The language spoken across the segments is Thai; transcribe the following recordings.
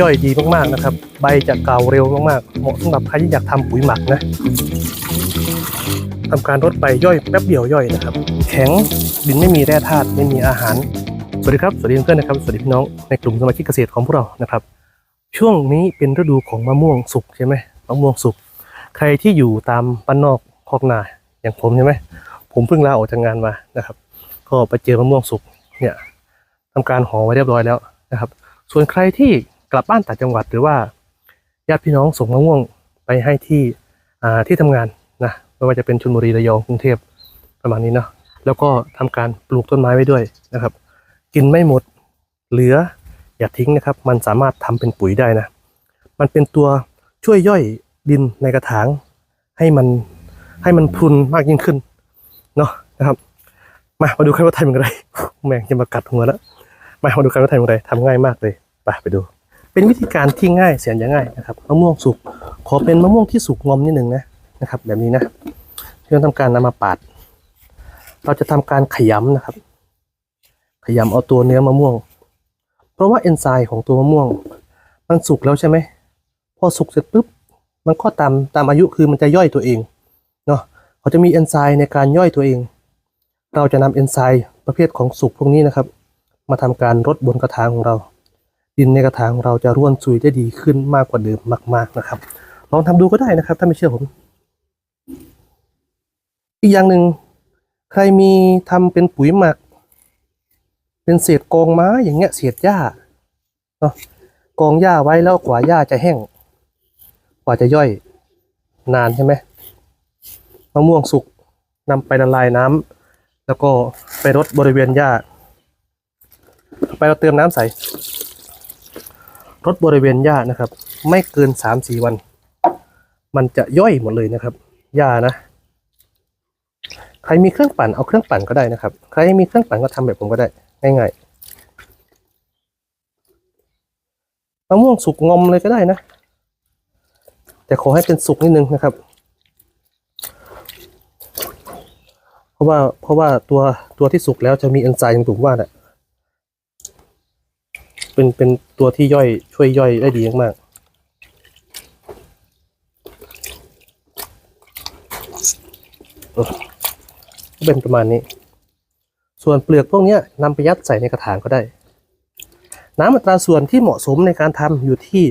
ย่อยดีมากๆนะครับ ใบจะเก่าเร็วมากๆ เหมาะสำหรับใครที่อยากทำปุ๋ยหมักนะทำการรดใบย่อยแป๊บเดียวย่อยนะครับ แข็งดินไม่มีแร่ธาตุไม่มีอาหาร สวัสดีครับสวัสดีเพื่อนนะครับสวัสดีพี่น้องในกลุ่มสมาชิกเกษตรของพวกเรานะครับ ช่วงนี้เป็นฤดูของมะม่วงสุกใช่ไหมมะม่วงสุก ใครที่อยู่ตามบ้านนอกคอกนาอย่างผมใช่ไหมผมเพิ่งลาออกจากงานมานะครับ ก็ไปเจอมะม่วงสุกเนี่ยทำการห่อไว้เรียบร้อยแล้วนะครับ ส่วนใครที่ กลับบ้านต่างจังหวัดหรือว่าญาติพี่น้องส่งมะม่วงไปให้ที่ที่ทำงานนะไม่ว่าจะเป็นชลบุรีระยองกรุงเทพประมาณนี้เนาะแล้วก็ทำการปลูกต้นไม้ไว้ด้วยนะครับ กินไม่หมดเหลืออย่าทิ้งนะครับ มันสามารถทำเป็นปุ๋ยได้นะ มันเป็นตัวช่วยย่อยดินในกระถาง ให้มันให้มันพรุนมากยิ่งขึ้นเนาะนะครับ มามาดูกันว่าทำอย่างไรแม่งจะมากัดหัวแล้วมามาดูกันว่าทำอย่างไรทำง่ายมากเลยไปไปดู เป็นวิธีการที่ง่ายแสนจะง่ายนะครับมะม่วงสุกขอเป็นมะม่วงที่สุกงอมนิดหนึ่งนะนะครับ แบบนี้นะเพื่อทำการนำมาปาด เราจะทำการขยำนะครับ ขยำเอาตัวเนื้อมะม่วง เพราะว่าเอนไซม์ของตัวมะม่วง มันสุกแล้วใช่ไหมพอสุกเสร็จปุ๊บมันก็ตามตามอายุคือมันจะย่อยตัวเองเนาะเขาจะมีเอนไซม์ในการย่อยตัวเอง เราจะนำเอนไซม์ประเภทของสุกพวกนี้นะครับ มาทำการรดบนกระถางของเรา ดินในกระถางของเราจะร่วนซุยได้ดีขึ้นมากกว่าเดิมมาก ๆนะครับ ลองทำดูก็ได้นะครับ ถ้าไม่เชื่อผม อีกอย่างหนึ่งใครมีทำเป็นปุ๋ยหมัก เป็นเศษกองไม้อย่างเงี้ยเศษหญ้าเนาะกองหญ้าไว้แล้วกว่าหญ้าจะแห้ง กว่าจะย่อยนานใช่ไหมมะม่วงสุกนำไปละลายน้ำแล้วก็ไปรดบริเวณหญ้า ไปเราเติมน้ำใส่ รดบริเวณหญ้านะครับ ไม่เกินสามสี่วัน มันจะย่อยหมดเลยนะครับหญ้านะ ใครมีเครื่องปั่นเอาเครื่องปั่นก็ได้นะครับ ใครมีเครื่องปั่นก็ทำแบบผมก็ได้ง่ายๆมะม่วงสุกงอมเลยก็ได้นะ แต่ขอให้เป็นสุกนิดนึงนะครับ เพราะว่าเพราะว่าตัวตัวที่สุกแล้วจะมีเอนไซม์อย่างผมว่าน่ะ เป็นเป็นตัวที่ย่อยช่วยย่อยได้ดีมากๆเออก็เป็นประมาณนี้ ส่วนเปลือกพวกนี้นำไปยัดใส่ในกระถางก็ได้ น้ำอัตราส่วนที่เหมาะสมในการทำอยู่ที่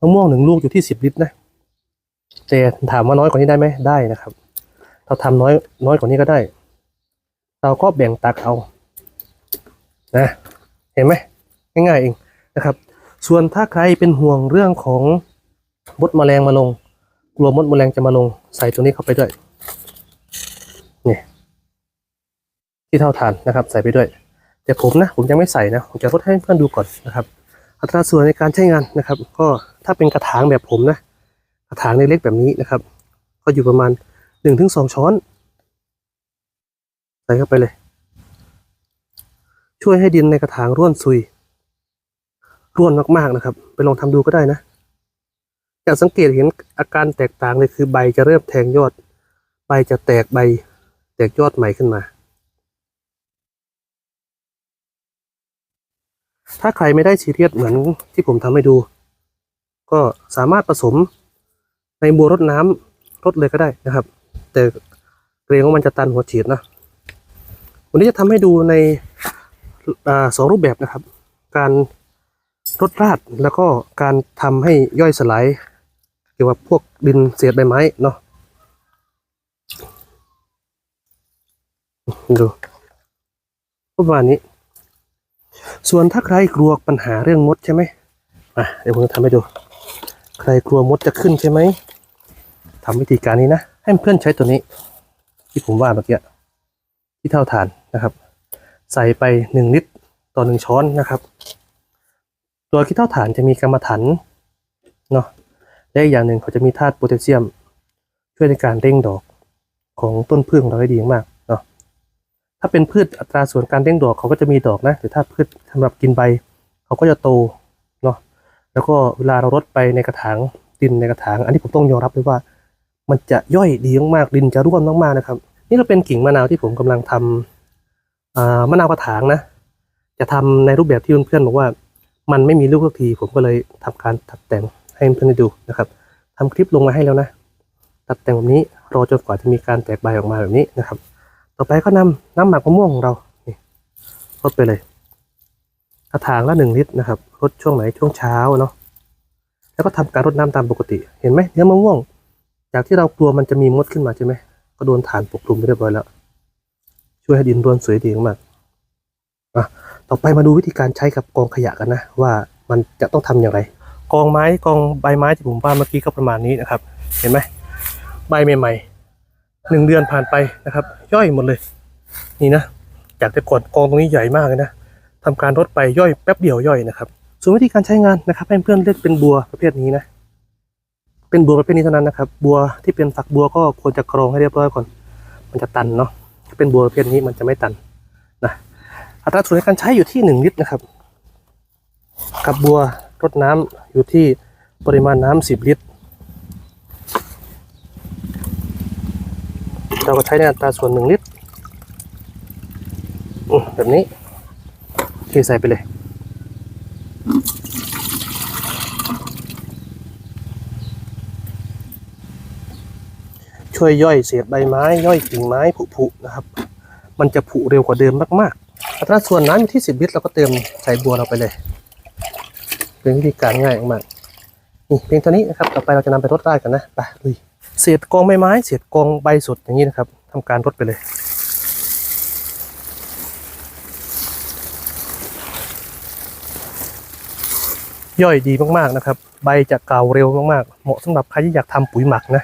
มะม่วงหนึ่งลูกอยู่ที่สิบลิตรนะแต่ถามว่าน้อยกว่านี้ได้ไหมได้นะครับ เราทำน้อยน้อยกว่านี้ก็ได้ เราก็แบ่งตักเอานะเห็นไหม ง่ายๆเองนะครับ ส่วนถ้าใครเป็นห่วงเรื่องของมดแมลงมาลง กลัวมดแมลงจะมาลง ใส่ตัวนี้เข้าไปด้วยนี่ที่เท่าทานนะครับ ใส่ไปด้วย แต่ผมนะ ผมยังไม่ใส่นะ ผมจะทดให้เพื่อนดูก่อนนะครับ อัตราส่วนในการใช้งานนะครับ ก็ถ้าเป็นกระถางแบบผมนะ กระถางเล็กๆแบบนี้นะครับ ก็อยู่ประมาณหนึ่งถึงสองช้อน ใส่เข้าไปเลย ช่วยให้ดินในกระถางร่วนซุย ร่วนมากๆนะครับ ไปลองทำดูก็ได้นะจะสังเกตเห็นอาการแตกต่างเลยคือใบจะเริ่มแทงยอด ใบจะแตกใบ แตกยอดใหม่ขึ้นมา ถ้าใครไม่ได้ซีเรียสเหมือนที่ผมทำให้ดู ก็สามารถผสมในบัวรดน้ำรดเลยก็ได้นะครับ แต่เกรงว่ามันจะตันหัวฉีดนะวันนี้จะทำให้ดูในอสองรูปแบบนะครับ การ รดราดแล้วก็การทำให้ย่อยสลายเกี่ยวกับพวกดินเศษใบไม้เนาะดูประมาณนี้ ส่วนถ้าใครกลัวปัญหาเรื่องมดใช่ไหมอะเดี๋ยวผมจะทำให้ดู ใครกลัวมดจะขึ้นใช่ไหมทำวิธีการนี้นะ ให้เพื่อนใช้ตัวนี้ ที่ผมว่าเมื่อกี้ที่เท่าฐานนะครับ ใส่ไปหนึ่งลิตรต่อหนึ่งช้อนนะครับ ตัวขี้เท่าฐานจะมีกรรมฐานเนาะและอีกอย่างหนึ่งเขาจะมีธาตุโพแทสเซียม ช่วยในการเร่งดอกของต้นพืชของเราได้ดีมากเนาะถ้าเป็นพืชอัตราส่วนการเร่งดอกเขาก็จะมีดอกนะแต่ถ้าพืชสำหรับกินใบ เขาก็จะโตเนาะแล้วก็เวลาเรารดไปในกระถางดินในกระถาง อันนี้ผมต้องยอมรับเลยว่า มันจะย่อยดีมากๆดินจะร่วนมากๆนะครับ นี่ก็เป็นกิ่งมะนาวที่ผมกำลังทำอ่ามะนาวกระถางนะ จะทำในรูปแบบที่เพื่อนๆบอกว่า มันไม่มีลูกสักที ผมก็เลยทำการตัดแต่งให้เพื่อนได้ดูนะครับทำคลิปลงมาให้แล้วนะ ตัดแต่งแบบนี้รอจนกว่าจะมีการแตกใบออกมาแบบนี้นะครับ ต่อไปก็นำน้ำหมักมะม่วงของเรานี่รดไปเลยกระถางละหนึ่งลิตรนะครับรดช่วงไหนช่วงเช้าเนาะแล้วก็ทำการรดน้ำตามปกติ เห็นไหมเนื้อมะม่วง จากที่เรากลัวมันจะมีมดขึ้นมาใช่ไหมก็โดนฐานปกคลุมไปเรียบร้อยแล้ว ช่วยให้ดินร่วนสวยดีมากอะ ต่อไปมาดูวิธีการใช้กับกองขยะกันนะว่ามันจะต้องทำอย่างไร กองไม้กองใบไม้ที่ผมว่าเมื่อกี้ก็ประมาณนี้นะครับ เห็นไหมใบใหม่ๆหนึ่งเดือนผ่านไปนะครับ ย่อยหมดเลย นี่นะจากแต่ก่อนกองตรงนี้ใหญ่มากเลยนะทำการรดไปย่อยแป๊บเดียวย่อยนะครับ ส่วนวิธีการใช้งานนะครับ ให้เพื่อนเลือกเป็นบัวประเภทนี้นะเป็นบัวประเภทนี้เท่านั้นนะครับ บัวที่เป็นฝักบัวก็ควรจะกรองให้เรียบร้อยก่อน มันจะตันเนาะถ้าเป็นบัวประเภทนี้มันจะไม่ตัน อัตราส่วนในการใช้อยู่ที่หนึ่งลิตรนะครับ กับบัวรดน้ำอยู่ที่ปริมาณน้ำสิบลิตร เราก็ใช้ในอัตราส่วนหนึ่งลิตรแบบนี้เทใส่ไปเลยช่วยย่อยเศษใบไม้ ย่อยกิ่งไม้ผุๆนะครับ มันจะผุเร็วกว่าเดิมมากๆ อัตราส่วนน้ำอยู่ที่ 10 ลิตรเราก็เติมใส่บัวเราไปเลย เป็นวิธีการง่ายมากนี่เพียงเท่านี้นะครับต่อไปเราจะนำไปรดได้กันนะไปลุยเศษกองใบไม้เศษกองใบสดอย่างนี้นะครับทำการรดไปเลยย่อยดีมากๆนะครับ ใบจะเก่าเร็วมากๆ เหมาะสำหรับใครที่อยากทำปุ๋ยหมักนะ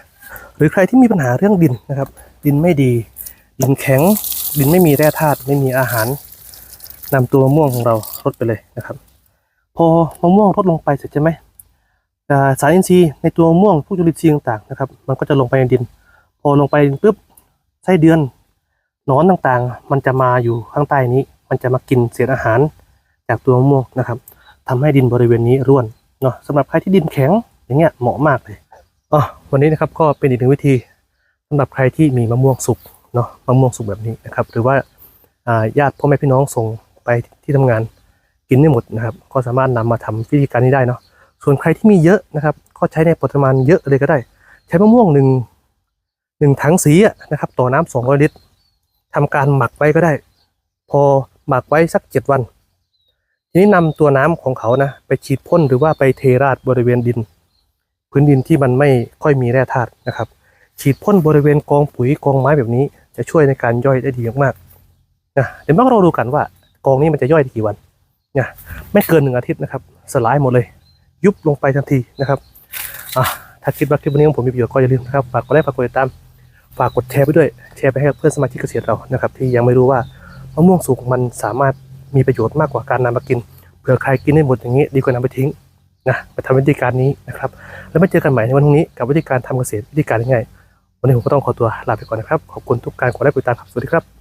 หรือใครที่มีปัญหาเรื่องดินนะครับ ดินไม่ดี ดินแข็ง ดินไม่มีแร่ธาตุไม่มีอาหาร นำตัวมะม่วงของเรารดไปเลยนะครับ พอมะม่วงรดลงไปเสร็จใช่ไหมสารอินทรีย์ในตัวมะม่วงพวกจุลินทรีย์ต่างๆนะครับ มันก็จะลงไปในดิน พอลงไปปุ๊บไส้เดือนหนอนต่างๆ มันจะมาอยู่ข้างใต้นี้ มันจะมากินเศษอาหารจากตัวมะม่วงนะครับทำให้ดินบริเวณนี้ร่วนเนาะสำหรับใครที่ดินแข็งอย่างเงี้ยเหมาะมากเลยอ๋อวันนี้นะครับก็เป็นอีกหนึ่งวิธีสำหรับใครที่มีมะม่วงสุกเนาะมะม่วงสุกแบบนี้นะครับ หรือว่าอ่าญาติพ่อแม่พี่น้องส่ง ไปที่ทำงานกินไม่หมดนะครับ ก็สามารถนำมาทำวิธีการนี้ได้เนาะส่วนใครที่มีเยอะนะครับ ก็ใช้ในปริมาณเยอะเลยก็ได้ ใช้มะม่วงหนึ่งหนึ่งถังสีนะครับ ต่อน้ำสองลิตรทำการหมักไว้ก็ได้ พอหมักไว้สักเจ็ดวัน ทีนี้นำตัวน้ำของเขานะไปฉีดพ่นหรือว่าไปเทราดบริเวณดิน พื้นดินที่มันไม่ค่อยมีแร่ธาตุนะครับ ฉีดพ่นบริเวณกองปุ๋ยกองไม้แบบนี้ จะช่วยในการย่อยได้ดีมากๆนะเดี๋ยวมาเราดูกันว่า กองนี้มันจะย่อยได้กี่วันน่ะไม่เกินหนึ่งอาทิตย์นะครับ สลายหมดเลย ยุบลงไปทันทีนะครับอะถ้าคิดว่าคลิปวันนี้ของผมมีประโยชน์ก็อย่าลืมนะครับฝากกดไลค์ฝากกดติดตามฝากกดแชร์ไปด้วยแชร์ไปให้กับเพื่อนสมาชิกเกษตรเรานะครับ ที่ยังไม่รู้ว่ามะม่วงสุกมันสามารถมีประโยชน์มากกว่าการนำมากินเผื่อใครกินได้หมดอย่างนี้ดีกว่านำไปทิ้งนะไปทำวิธีการนี้นะครับ แล้วมาเจอกันใหม่ในวันพรุ่งนี้กับวิธีการทำเกษตรวิธีการง่ายๆวันนี้ผมก็ต้องขอตัวลาไปก่อนนะครับ ขอบคุณทุกการกดไลค์กดติดตามครับ สวัสดีครับ